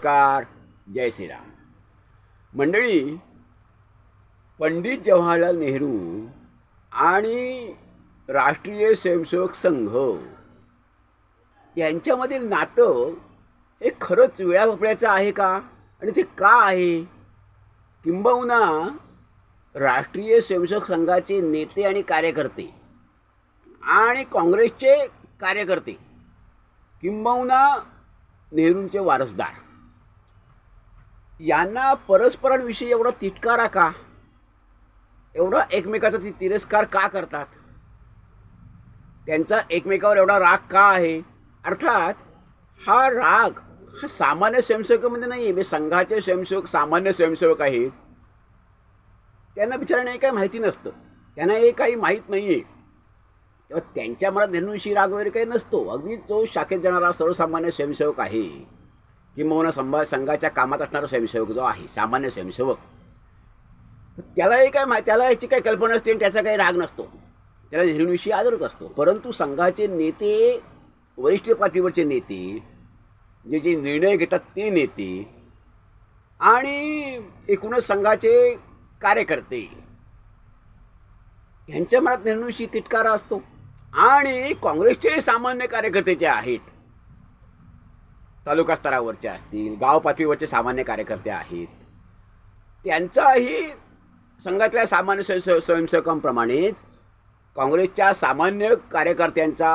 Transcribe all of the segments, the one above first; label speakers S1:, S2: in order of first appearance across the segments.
S1: नमस्कार जय श्रीराम. मंडळी पंडित जवाहरलाल नेहरू आणि राष्ट्रीय स्वयंसेवक संघ यांच्यामधील नातं हे खरंच वेळापड्याचं आहे का? आणि ते का आहे? किंबहुना राष्ट्रीय स्वयंसेवक संघाचे नेते आणि कार्यकर्ते आणि काँग्रेसचे कार्यकर्ते किंबहुना नेहरूंचे वारसदार. यांना परस्परांविषयी एवढा तिटकारा का? एवढा एकमेकाचा ती तिरस्कार का करतात? त्यांचा एकमेकावर एवढा राग का आहे? अर्थात हा राग हा सामान्य स्वयंसेवकामध्ये नाही आहे म्हणजे संघाचे स्वयंसेवक सामान्य स्वयंसेवक आहेत. त्यांना बिचाराने काही माहिती नसतं. त्यांना हे काही माहीत नाही आहे तेव्हा त्यांच्या मनात धनुषी राग वगैरे काही नसतो. अगदी जो शाखेत जाणारा सर्वसामान्य स्वयंसेवक आहे. किंबहुना संभा संघाच्या कामात असणारा स्वयंसेवक जो आहे सामान्य स्वयंसेवक तर त्यालाही काय मा त्याला याची काही कल्पना असते आणि त्याचा काही राग नसतो. त्याला नेहरूंविषयी आदरच असतो. परंतु संघाचे नेते वरिष्ठ पातळीवरचे नेते जे जे निर्णय घेतात ते नेते आणि एकूणच संघाचे कार्यकर्ते ह्यांच्या मनात नेहरूंविषयी तिटकारा असतो. आणि काँग्रेसचे सामान्य कार्यकर्ते जे आहेत तालुका स्तरावरचे असतील गाव पातळीवरचे सामान्य कार्यकर्ते आहेत. त्यांचाही संघातल्या सामान्य स्वयं स्वयंसेवकांप्रमाणेच काँग्रेसच्या सामान्य कार्यकर्त्यांचा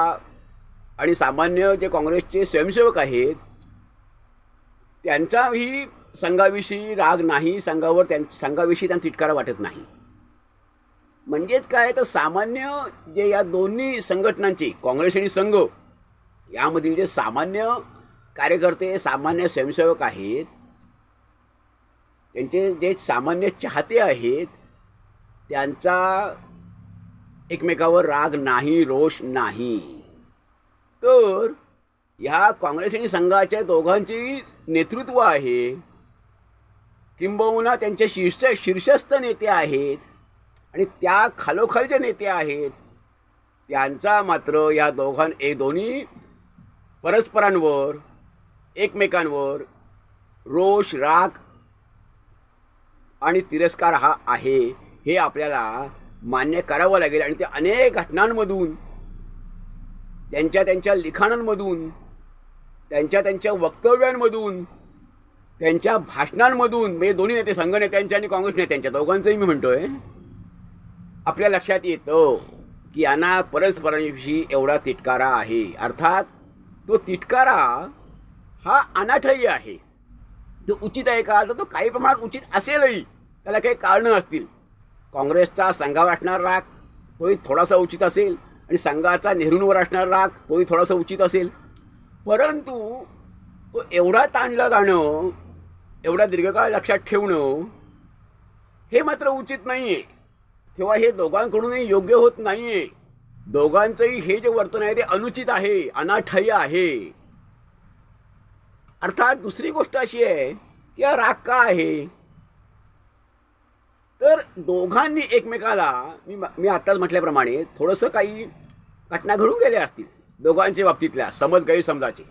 S1: आणि सामान्य जे काँग्रेसचे स्वयंसेवक आहेत त्यांचाही संघाविषयी राग नाही संघावर त्यां संघाविषयी त्यांना तिटकारा वाटत नाही. म्हणजेच काय तर सामान्य जे या दोन्ही संघटनांचे काँग्रेस आणि संघ यामधील जे सामान्य कार्यकर्ते सामान्य स्वयंसेवक आहेत. त्यांचे जे सामान्य चाहते आहेत त्यांचा एकमेकावर राग नाही रोष नाही. तर ह्या काँग्रेस आणि संघाच्या दोघांची नेतृत्व आहे. किंबहुना त्यांचे शीर्ष शीर्षस्थ नेते आहेत आणि त्या खालोखालचे नेते आहेत. त्यांचा मात्र या दोघां ए दोन्ही परस्परांवर एकमेकांवर रोष राग आणि तिरस्कार हा आहे हे आपल्याला मान्य करावं लागेल. आणि ते अनेक घटनांमधून त्यांच्या त्यांच्या लिखाणांमधून त्यांच्या त्यांच्या वक्तव्यांमधून त्यांच्या भाषणांमधून म्हणजे दोन्ही नेते संघ नेत्यांच्या आणि काँग्रेस नेत्यांच्या दोघांचंही मी म्हणतोय आपल्या लक्षात येतं की यांना परस्परांविषयी एवढा तिटकारा आहे. अर्थात तो तिटकारा हा अनाठही आहे. तो उचित आहे का तर तो काही प्रमाणात उचित असेलही त्याला काही कारणं असतील. काँग्रेसचा संघावर असणार राग तोही थोडासा उचित असेल. आणि संघाचा नेहरूंवर असणार राग तोही थोडासा उचित असेल. परंतु तो एवढा ताणला जाणं एवढा दीर्घकाळ लक्षात ठेवणं हे मात्र उचित नाही आहे तेव्हा हे दोघांकडूनही योग्य होत नाही आहे दोघांचंही हे जे वर्तन आहे ते अनुचित आहे अनाठह्य आहे. अर्थात दुसरी गोष्ट अशी आहे की हा राग का आहे? तर दोघांनी एकमेकाला मी मी आत्ताच म्हटल्याप्रमाणे थोडंसं काही घटना घडून गेल्या असतील दोघांच्या बाबतीतल्या समज गैरसमजाचे.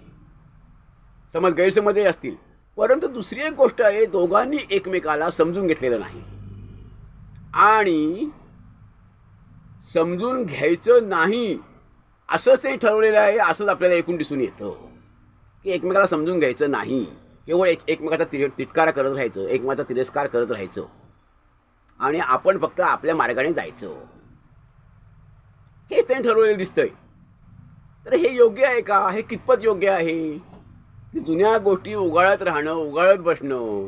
S1: समज गैरसमजही असतील. परंतु दुसरी एक गोष्ट आहे दोघांनी एकमेकाला समजून घेतलेलं नाही. आणि समजून घ्यायचं नाही असंच ते ठरवलेलं आहे असंच आपल्याला एकूण दिसून येतं. की एकमेकाला समजून घ्यायचं नाही. केवळ एक एकमेकाचा तिर तिटकारा करत राहायचं एकमेकाचा तिरस्कार करत राहायचं. आणि आपण फक्त आपल्या मार्गाने जायचं. हेच त्यांनी ठरवलेलं दिसतंय. तर हे योग्य आहे का? हे कितपत योग्य आहे? की जुन्या गोष्टी उगाळत राहणं उगाळत बसणं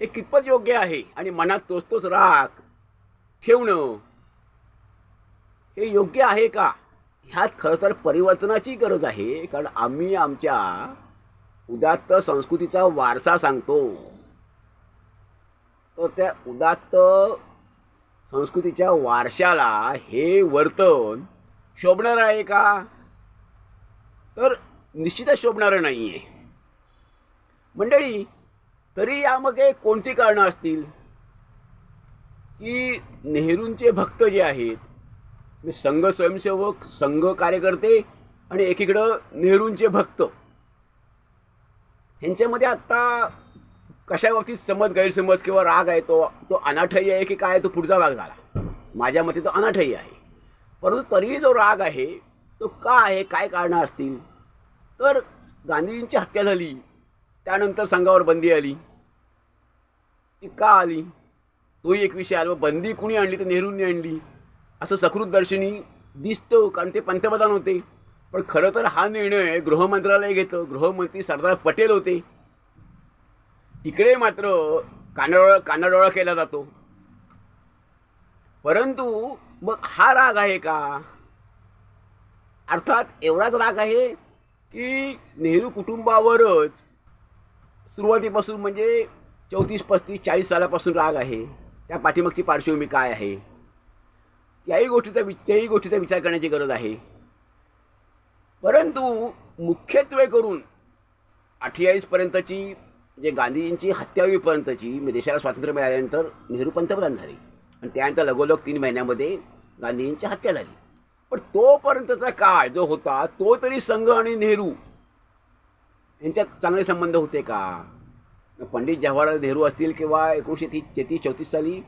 S1: हे कितपत योग्य आहे? आणि मनात तोच तोच राग ठेवणं हे योग्य आहे का? ह्यात खरं तर परिवर्तनाची गरज आहे कारण आम्ही आमच्या उदात्त संस्कृतीचा वारसा सांगतो. तर त्या उदात्त संस्कृतीच्या वारशाला हे वर्तन शोभणार आहे का? तर निश्चितच शोभणारं नाही आहे मंडळी तरी यामध्ये कोणती कारणं असतील? की नेहरूंचे भक्त जे आहेत मी संघ स्वयंसेवक संघ कार्यकर्ते आणि एकीकडं नेहरूंचे भक्त. ह्यांच्यामध्ये आत्ता कशा बाबतीत समज गैरसमज किंवा राग आहे तो तो अनाठयी आहे की काय तो पुढचा भाग झाला. माझ्या मते तो अनाठयी आहे. परंतु तरीही जो राग आहे तो का आहे काय कारणं असतील? तर गांधीजींची हत्या झाली त्यानंतर संघावर बंदी आली. ती का आली? तोही एक विषय आला. बंदी कुणी आणली? तर नेहरूंनी आणली. असं सकृत दर्शनी दिसतं कारण ते पंतप्रधान होते. पण खरं तर हा निर्णय गृहमंत्रालय घेतं. गृहमंत्री सरदार पटेल होते. इकडे मात्र कानाडोळा कानाडोळा केला जातो. परंतु मग हा राग आहे का? अर्थात एवढाच राग आहे की नेहरू कुटुंबावरच सुरुवातीपासून म्हणजे चौतीस पस्तीस चाळीस सालापासून राग आहे. त्या पाठीमागची पार्श्वभूमी काय आहे? त्याही गोष्टीचा वि त्याही गोष्टीचा विचार करण्याची गरज आहे. परंतु मुख्यत्वे करून अठ्ठेचाळीसपर्यंतची जे गांधीजींची हत्या होईपर्यंतची म्हणजे देशाला स्वातंत्र्य मिळाल्यानंतर नेहरू पंतप्रधान झाले. आणि त्यानंतर लगोलग तीन महिन्यामध्ये गांधीजींची हत्या झाली. पण तोपर्यंतचा काळ जो होता तो तरी संघ आणि नेहरू यांच्यात चांगले संबंध होते का? पंडित जवाहरलाल नेहरू असतील किंवा एकोणीसशे तीस तेहतीस चौतीस साली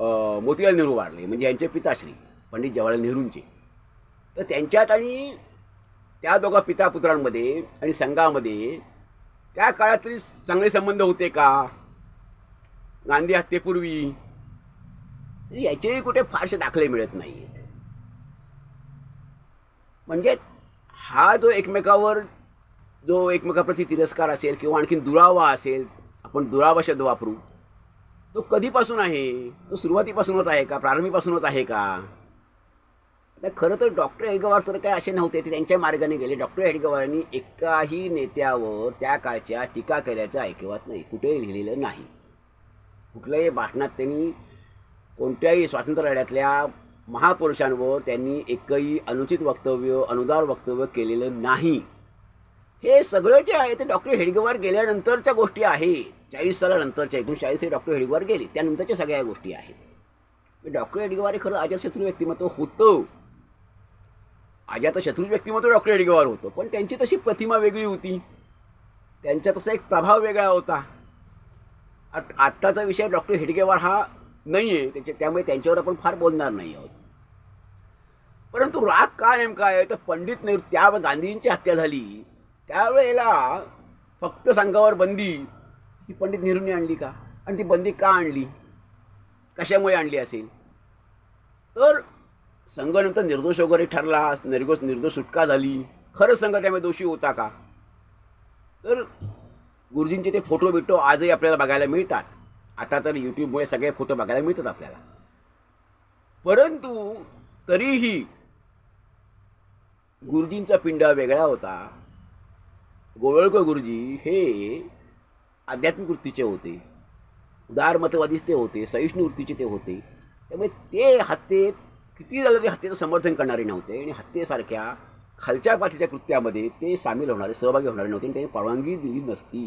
S1: मोतीलाल नेहरू वारले म्हणजे यांचे पिताश्री पंडित जवाहरलाल नेहरूंचे. तर त्यांच्यात आणि त्या दोघा पितापुत्रांमध्ये आणि संघामध्ये त्या काळात तरी चांगले संबंध होते का? गांधी हत्येपूर्वी? याचेही कुठे फारसे दाखले मिळत नाही आहेत म्हणजे हा जो एकमेकावर जो एकमेकाप्रती तिरस्कार असेल किंवा आणखीन दुरावा असेल आपण दुरावा शब्द वापरू तो कधीपासून आहे? तो सुरुवातीपासूनच आहे का? प्रारंभीपासूनच आहे का? आता खरं तर डॉक्टर हेडगेवार तर काय असे नव्हते ते त्यांच्या मार्गाने गेले. डॉक्टर हेडगेवारांनी एकाही नेत्यावर त्या काळच्या टीका केल्याचं ऐकवत नाही कुठेही लिहिलेलं नाही. कुठल्याही भाषणात त्यांनी कोणत्याही स्वातंत्र्य लढ्यातल्या महापुरुषांवर त्यांनी एकही अनुचित वक्तव्य अनुदार वक्तव्य केलेलं नाही. हे सगळं जे आहे ते डॉक्टर हेडगेवार गेल्यानंतरच्या गोष्टी आहेत. चाळीस सालानंतरच्या एकूण चाळीस हे डॉक्टर हेडगेवार गेले त्यानंतरच्या सगळ्या गोष्टी आहेत. म्हणजे डॉक्टर हेडगेवार हे खरं अजातशत्रू व्यक्तिमत्व होतं. अजातशत्रू व्यक्तिमत्व डॉक्टर हेडगेवार होतं पण त्यांची तशी प्रतिमा वेगळी होती. त्यांचा तसा एक प्रभाव वेगळा होता. आत आत्ताचा विषय डॉक्टर हेडगेवार हा नाही आहे त्याच्या त्यामुळे त्यांच्यावर आपण फार बोलणार नाही आहोत. परंतु राग का नेमका आहे? तर पंडित नेहरू त्या गांधींची हत्या झाली. त्यावेळेला फक्त संघावर बंदी ही पंडित नेहरूंनी आणली का? आणि ती बंदी का आणली? कशामुळे आणली असेल? तर संघ नंतर निर्दोष वगैरे ठरला निर्दोष निर्दोष सुटका झाली. खरंच संघ त्यामुळे दोषी होता का? तर गुरुजींचे ते फोटो बिटो आजही आपल्याला बघायला मिळतात. आता तर यूट्यूबमुळे सगळे फोटो बघायला मिळतात आपल्याला. परंतु तरीही गुरुजींचा पिंडा वेगळा होता. गोवळकर गुरुजी हे आध्यात्मिक वृत्तीचे होते. उदारमतवादीच ते होते सहिष्णू वृत्तीचे ते होते. त्यामुळे ते हत्येत किती झालं तरी हत्येचं समर्थन करणारे नव्हते आणि हत्येसारख्या खालच्या पातळीच्या कृत्यामध्ये ते सामील होणारे सहभागी होणारे नव्हते आणि त्यांनी परवानगी दिली नसती.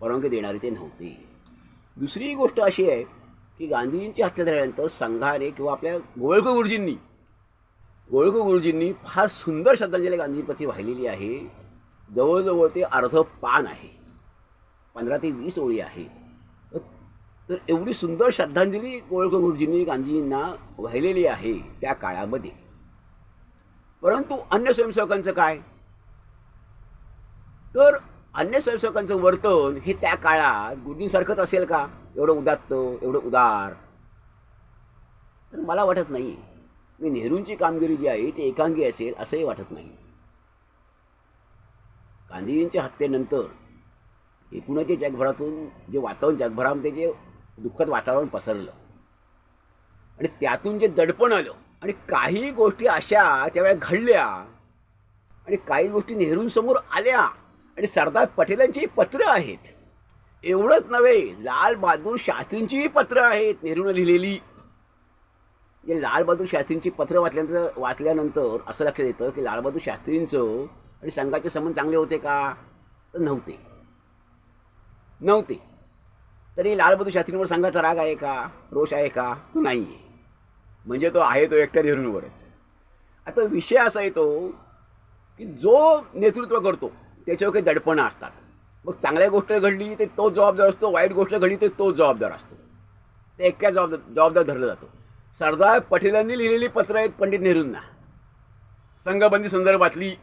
S1: परवानगी देणारे ते नव्हते. दुसरी गोष्ट अशी आहे की गांधीजींची हत्या झाल्यानंतर संघाने किंवा आपल्या गोवळकर गुरुजींनी गोवळकर गुरुजींनी फार सुंदर श्रद्धांजली गांधीजींप्रती वाहिलेली आहे. जवळजवळ ते अर्ध पान आहे. पंधरा ते वीस ओळी आहेत. तर एवढी सुंदर श्रद्धांजली गोळकर गुरुजींनी गांधीजींना वाहिलेली आहे त्या काळामध्ये. परंतु अन्य स्वयंसेवकांचं काय? तर अन्य स्वयंसेवकांचं वर्तन हे त्या काळात गुरुजींसारखंच असेल का? एवढं उदात्त एवढं उदार. तर मला वाटत नाही मी नेहरूंची कामगिरी जी आहे ती एकांगी असेल असंही वाटत नाही गांधीजींच्या हत्येनंतर एकूणच जगभरातून जे वातावरण जगभरामध्ये जे दुःखद वातावरण पसरलं आणि त्यातून जे दडपण आलं आणि काही गोष्टी अशा त्यावेळेला घडल्या आणि काही गोष्टी नेहरूंसमोर आल्या आणि सरदार पटेलांची पत्रं आहेत. एवढंच नव्हे लाल बहादूर शास्त्रींचीही पत्रं आहेत नेहरूनं लिहिलेली. जे लालबहादूर शास्त्रींची पत्रं वाचल्यानंतर वाचल्यानंतर असं लक्षात येतं की लालबहादूर शास्त्रींचं आणि संघाचे संबंध चांगले होते का? तर नव्हते. नव्हते. तरी लालबहादूर शास्त्रींवर संघाचा राग आहे का? रोष आहे का? तो नाही आहे म्हणजे तो आहे तो एकट्या नेहरूंवरच आता विषय असा येतो की जो नेतृत्व करतो त्याच्यावर काही दडपणं असतात. मग चांगल्या गोष्ट घडली तर तो जबाबदार असतो. वाईट गोष्ट घडली तर तो जबाबदार असतो. ते एकट्या जबाबदार जबाबदार धरला जातो. सरदार पटेलांनी लिहिलेली पत्र आहेत पंडित नेहरूंना. संघबंदी संदर्भातली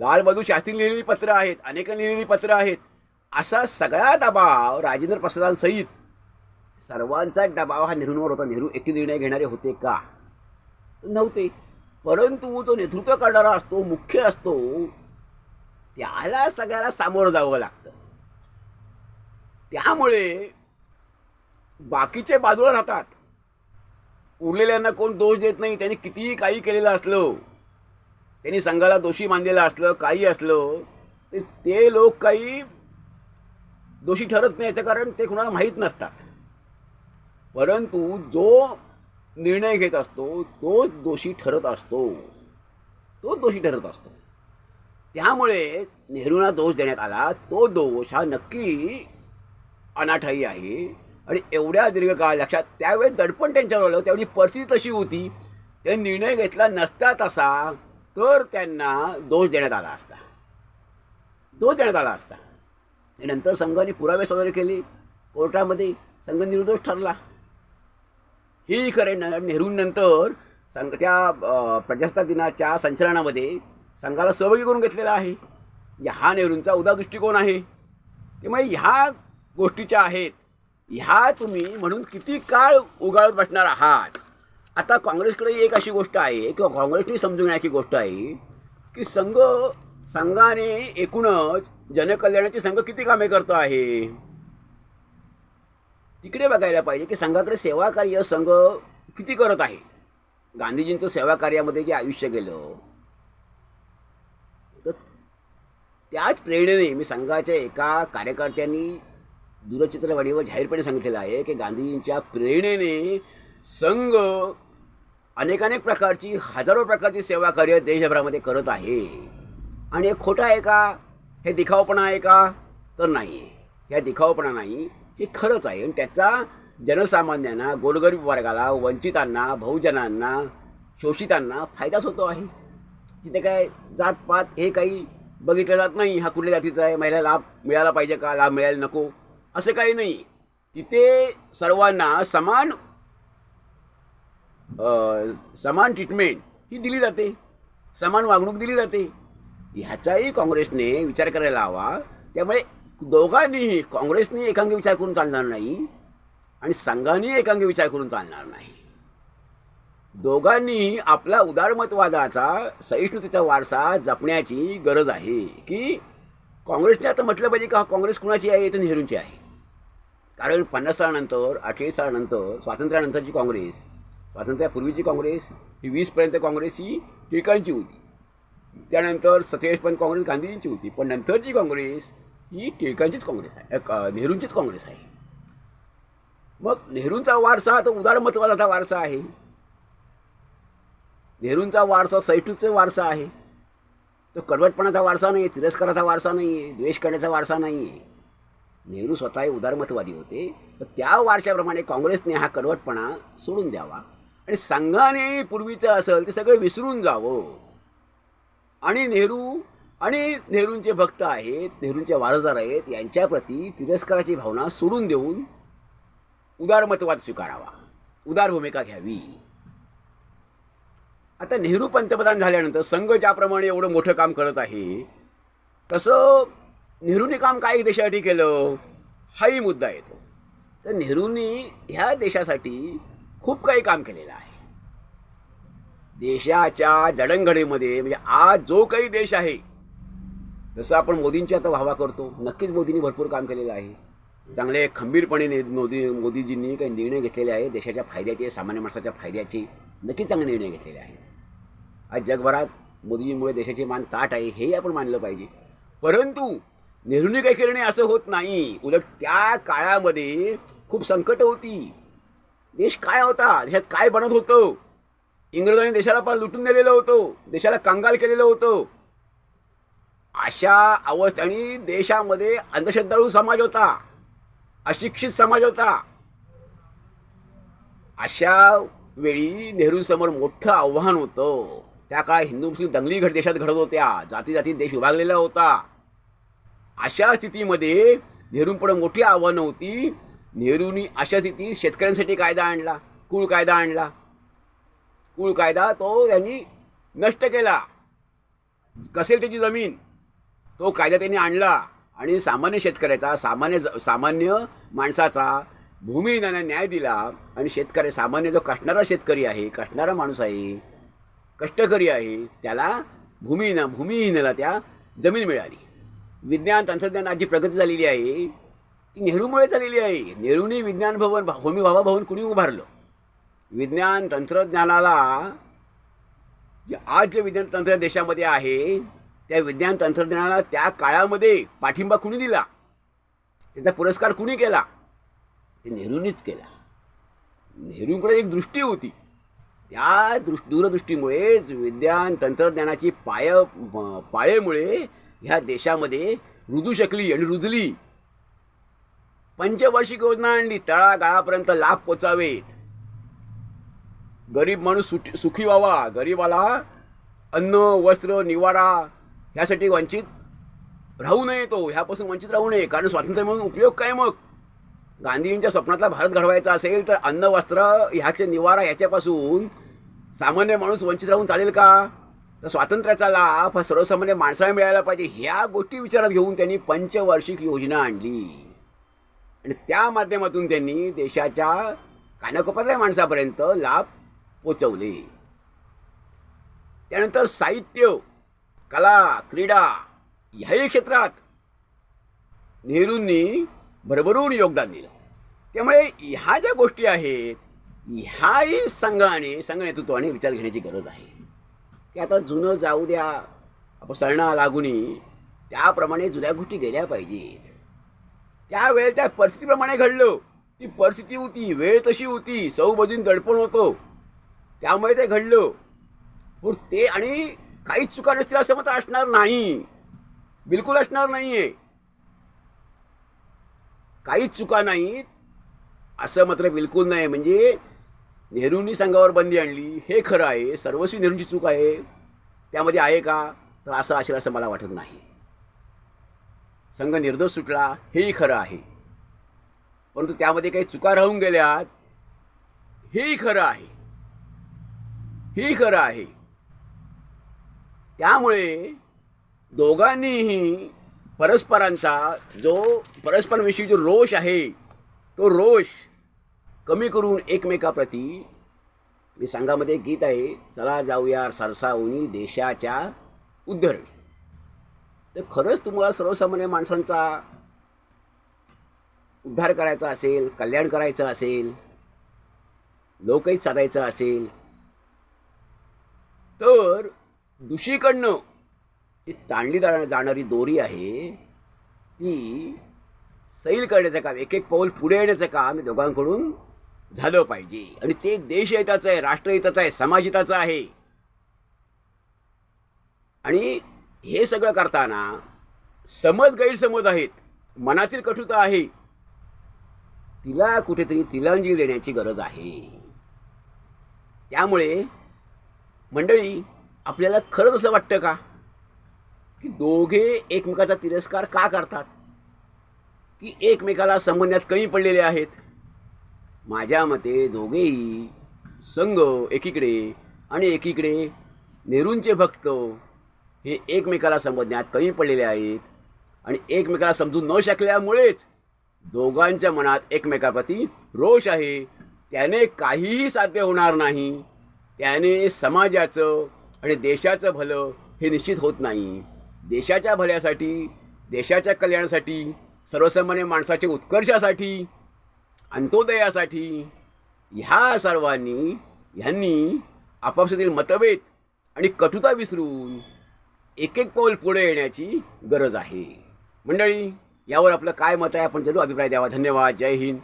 S1: लालबहादूर शास्त्री लिहिलेली पत्र आहेत अनेकांनी लिहिलेली पत्र आहेत. असा सगळा दबाव राजेंद्र प्रसादांसहित सर्वांचा दबाव हा नेहरूंवर होता. नेहरू एकटे निर्णय घेणारे होते का? नव्हते. परंतु जो नेतृत्व करणारा असतो मुख्य असतो त्याला सगळ्याला सामोरं जावं लागतं. त्यामुळे बाकीचे बाजूला राहतात. उरलेल्यांना कोण दोष देत नाही त्यांनी कितीही काही केलेलं असलं त्यांनी संघाला दोषी मानलेलं असलं काही असलं तर ते लोक काही दोषी ठरत नाही याचं कारण ते कुणाला माहीत नसतात. परंतु जो निर्णय घेत असतो तोच दोषी ठरत असतो. तो दोषी ठरत असतो. त्यामुळे नेहरूंना दोष देण्यात आला. तो दोष हा नक्की अनाठाई आहे. आणि एवढ्या दीर्घकाळ लक्षात त्यावेळेस दडपण त्यांच्यावर आलं त्यावेळी परिस्थिती तशी होती. त्यांनी निर्णय घेतला नसता तसा तर त्यांना दोष देण्यात आला असता. दोष देण्यात आला असता. नंतर संघाने पुरावे सादर केले. कोर्टामध्ये संघ निर्दोष ठरला. ही खरे न नेहरूंनंतर संघ त्या अ, प्रजासत्ताक दिनाच्या संचलनामध्ये संघाला सहभागी करून घेतलेला आहे. म्हणजे हा नेहरूंचा उदा दृष्टिकोन आहे. त्यामुळे ह्या गोष्टीच्या आहेत ह्या तुम्ही म्हणून किती काळ उगाळत बसणार आहात? आता काँग्रेसकडे एक अशी गोष्ट आहे किंवा काँग्रेसने समजून घेण्याची गोष्ट आहे की संघ संघाने एकूणच जनकल्याणाची संघ किती कामे करतो आहे? तिकडे बघायला पाहिजे की संघाकडे सेवा कार्य संघ किती करत आहे? गांधीजींचं सेवा कार्यामध्ये जे आयुष्य गेलं तर त्याच प्रेरणेने मी संघाच्या एका कार्यकर्त्यांनी दूरचित्रवाणीवर जाहीरपणे सांगितलेलं आहे की गांधीजींच्या प्रेरणेने संघ अनेकानेक प्रकारची हजारो प्रकारची सेवा कार्य देशभरामध्ये करत आहे. आणि हे खोटं आहे का? हे दिखावपणा आहे का? तर नाही आहे ह्या दिखावपणा नाही हे खरंच आहे. आणि त्याचा जनसामान्यांना गोरगरीब वर्गाला वंचितांना बहुजनांना शोषितांना फायदाच होतो आहे. तिथे काय जातपात हे काही बघितलं जात नाही. हा कुठल्या जातीचा आहे? महिला लाभ मिळाला पाहिजे का? लाभ मिळायला नको. असं काही नाही. तिथे सर्वांना समान समान ट्रीटमेंट ही दिली जाते. समान वागणूक दिली जाते. ह्याचाही काँग्रेसने विचार करायला हवा. त्यामुळे दोघांनीही काँग्रेसने एकांगी विचार करून चालणार नाही आणि संघाने एकांगी विचार करून चालणार नाही. दोघांनीही आपला उदारमतवादाचा सहिष्णुतेचा वारसा जपण्याची गरज आहे की काँग्रेसने आता म्हटलं पाहिजे का काँग्रेस कुणाची आहे? तर नेहरूंची आहे. कारण पन्नास सालानंतर अठ्ठेचाळीस सालानंतर स्वातंत्र्यानंतरची काँग्रेस स्वातंत्र्यापूर्वीची काँग्रेस ही वीसपर्यंत काँग्रेस ही टिळकांची होती. त्यानंतर सत्तेचाळीसपर्यंत काँग्रेस गांधीजींची होती. पण नंतरची काँग्रेस ही टिळकांचीच काँग्रेस आहे. नेहरूंचीच काँग्रेस आहे. मग नेहरूंचा वारसा तर उदारमतवादाचा वारसा आहे. नेहरूंचा वारसा सैटूचा वारसा आहे. तो कडवटपणाचा वारसा नाही आहे तिरस्काराचा वारसा नाही आहे द्वेष करण्याचा वारसा नाही आहे नेहरू स्वतः उदारमतवादी होते. तर त्या वारशाप्रमाणे काँग्रेसने हा कडवटपणा सोडून द्यावा. आणि संघाने पूर्वीचं असेल ते सगळं विसरून जावं. आणि नेहरू आणि नेहरूंचे भक्त आहेत नेहरूंचे वारसदार आहेत यांच्याप्रती तिरस्काराची भावना सोडून देऊन उदारमतवाद स्वीकारावा. उदार भूमिका घ्यावी. आता नेहरू पंतप्रधान झाल्यानंतर संघ ज्याप्रमाणे एवढं मोठं काम करत आहे तसं नेहरूने काम काय देशासाठी केलं? हाही मुद्दा येतो. तर नेहरूंनी ह्या देशासाठी खूप काही काम केलेलं आहे. देशाच्या जडणघडीमध्ये म्हणजे आज जो काही देश आहे जसं आपण मोदींची आता व्हावा करतो नक्कीच मोदींनी भरपूर काम केलेलं आहे. चांगले खंबीरपणे मोदी मोदीजींनी काही निर्णय घेतलेले आहे देशाच्या फायद्याचे सामान्य माणसाच्या फायद्याचे नक्कीच चांगले निर्णय घेतलेले आहेत. आज जगभरात मोदीजींमुळे देशाचे मान ताट आहे हेही आपण मानलं पाहिजे. परंतु नेहरूने काही केलं नाही असं होत नाही. उलट त्या काळामध्ये खूप संकट होती. देश काय होता? देशात काय बनत होतं? इंग्रजांनी देशाला पार लुटून नेलेलं होतं. देशाला कंगाल केलेलं होतं. अशा अवस्था आणि देशामध्ये अंधश्रद्धाळू समाज होता. अशिक्षित समाज होता. अशा वेळी नेहरूंसमोर मोठं आव्हान होतं. त्या काळात हिंदू मुस्लिम दंगली घड देशात घडत होत्या. जाती जाती देश विभागलेला होता. अशा स्थितीमध्ये नेहरूंपुढे मोठी आव्हानं होती. नेहरूंनी अशा स्थितीत शेतकऱ्यांसाठी कायदा आणला कुळ कायदा आणला. कुळ कायदा तो त्यांनी नष्ट केला. कसेल त्याची जमीन? तो कायदा त्यांनी आणला आणि सामान्य शेतकऱ्याचा सामान्य ज- सामान्य माणसाचा भूमिहीनाने न्याय दिला आणि शेतकरी सामान्य जो कष्टणारा शेतकरी आहे कष्टणारा माणूस आहे कष्टकरी आहे त्याला भूमिहीन भूमिहीनाला त्या जमीन मिळाली. विज्ञान तंत्रज्ञानात जी प्रगती झालेली आहे. ती नेहरूमुळे झालेली आहे. नेहरूंनी विज्ञान भवन होमी भावा भवन कुणी उभारलं? विज्ञान तंत्रज्ञानाला जे आज जे विज्ञान तंत्रज्ञान देशामध्ये आहे त्या विज्ञान तंत्रज्ञानाला त्या काळामध्ये पाठिंबा कुणी दिला? त्याचा पुरस्कार कुणी केला? ते नेहरूंनीच केला. नेहरूंकडे एक दृष्टी होती. त्या दृष् दूरदृष्टीमुळेच विज्ञान तंत्रज्ञानाची पाय पाळेमुळे ह्या देशामध्ये रुजू शकली आणि रुजली. पंचवार्षिक योजना आणली तळागाळापर्यंत लाभ पोचावेत. गरीब माणूस सुटी सुखी व्हावा. गरीबाला अन्न वस्त्र निवारा ह्यासाठी वंचित राहू नये तो. ह्यापासून वंचित राहू नये. कारण स्वातंत्र्य म्हणून उपयोग काय मग? गांधीजींच्या स्वप्नातला भारत घडवायचा असेल तर अन्न वस्त्र ह्याचे निवारा ह्याच्यापासून सामान्य माणूस वंचित राहून चालेल का? तर स्वातंत्र्याचा लाभ हा सर्वसामान्य माणसाला मिळायला पाहिजे. ह्या गोष्टी विचारात घेऊन त्यांनी पंचवार्षिक योजना आणली. आणि त्या माध्यमातून त्यांनी देशाच्या कानाकोपऱ्या माणसापर्यंत लाभ पोचवले. त्यानंतर साहित्य कला क्रीडा ह्याही क्षेत्रात नेहरूंनी भरभरून योगदान दिलं. त्यामुळे ह्या ज्या गोष्टी आहेत ह्याही संघाने संघ नेतृत्वाने विचार घेण्याची गरज आहे. की आता जुनं जाऊ द्या अपसरणा लागूनी त्याप्रमाणे जुन्या गोष्टी गेल्या पाहिजेत. त्यावेळेस त्या परिस्थितीप्रमाणे घडलं. ती परिस्थिती होती वेळ तशी होती सौबाजून दडपण होतो. त्यामुळे ते घडलं. पण ते आणि काहीच चुका नसतील असं मत असणार नाही. बिलकुल असणार नाही आहे काहीच चुका नाहीत असं मात्र बिलकुल नाही. म्हणजे नेहरूंनी संघावर बंदी आणली. हे खरं आहे. सर्वस्वी नेहरूंची चूक आहे. त्यामध्ये आहे का? तर असं असेल असं मला वाटत नाही. संघ निर्दोष सुटला हेही खरं आहे. परंतु त्यामध्ये काही चुका राहून गेल्यात हेही खरं आहे. हेही खरं आहे. त्यामुळे दोघांनीही परस्परांचा जो परस्परांविषयी जो रोष आहे तो रोष कमी करून एकमेकाप्रती मी संघामध्ये गीत आहे चला जाऊया सरसावणी देशाच्या उद्धरणी तर खरंच तुम्हाला सर्वसामान्य माणसांचा उद्धार करायचा असेल कल्याण करायचं असेल लोकहित साधायचं असेल तर दुसरीकडनं जी ताणली जाणारी दोरी आहे ती सैल करण्याचं काम एक एक पाऊल पुढे येण्याचं काम दोघांकडून झालं पाहिजे. आणि ते देशहिताचं आहे राष्ट्रहिताचं आहे समाजहिताचं आहे. आणि हे सगळं करताना समज गैरसमज आहेत मनातील कठुता आहे. तिला कुठेतरी तिलांजली देण्याची गरज आहे. त्यामुळे मंडळी आपल्याला खरंच असं वाटतं का? की दोघे एकमेकाचा तिरस्कार का करतात? की एकमेकाला संबंधात कमी पडलेले आहेत? माझ्या मते दोघेही संघ एकीकडे आणि एकीकडे नेहरूंचे भक्त हे एकमेकाला समजण्यात कमी पडलेले आहेत. आणि एकमेकाला समजू न शकल्यामुळेच दोघांच्या मनात एकमेकाप्रती रोष आहे. त्याने काहीही साध्य होणार नाही. त्याने समाजाचं आणि देशाचं भलं हे निश्चित होत नाही. देशाच्या भल्यासाठी देशाच्या कल्याणासाठी सर्वसामान्य माणसाच्या उत्कर्षासाठी अंत्योदयासाठी ह्या सर्वांनी ह्यांनी आपापसातील मतभेद आणि कटुता विसरून एक एक पाऊल पुढे येण्याची गरज आहे. मंडळी यावर आपलं काय मत आहे? आपण जरूर अभिप्राय द्यावा. धन्यवाद. जय हिंद.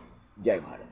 S1: जय भारत.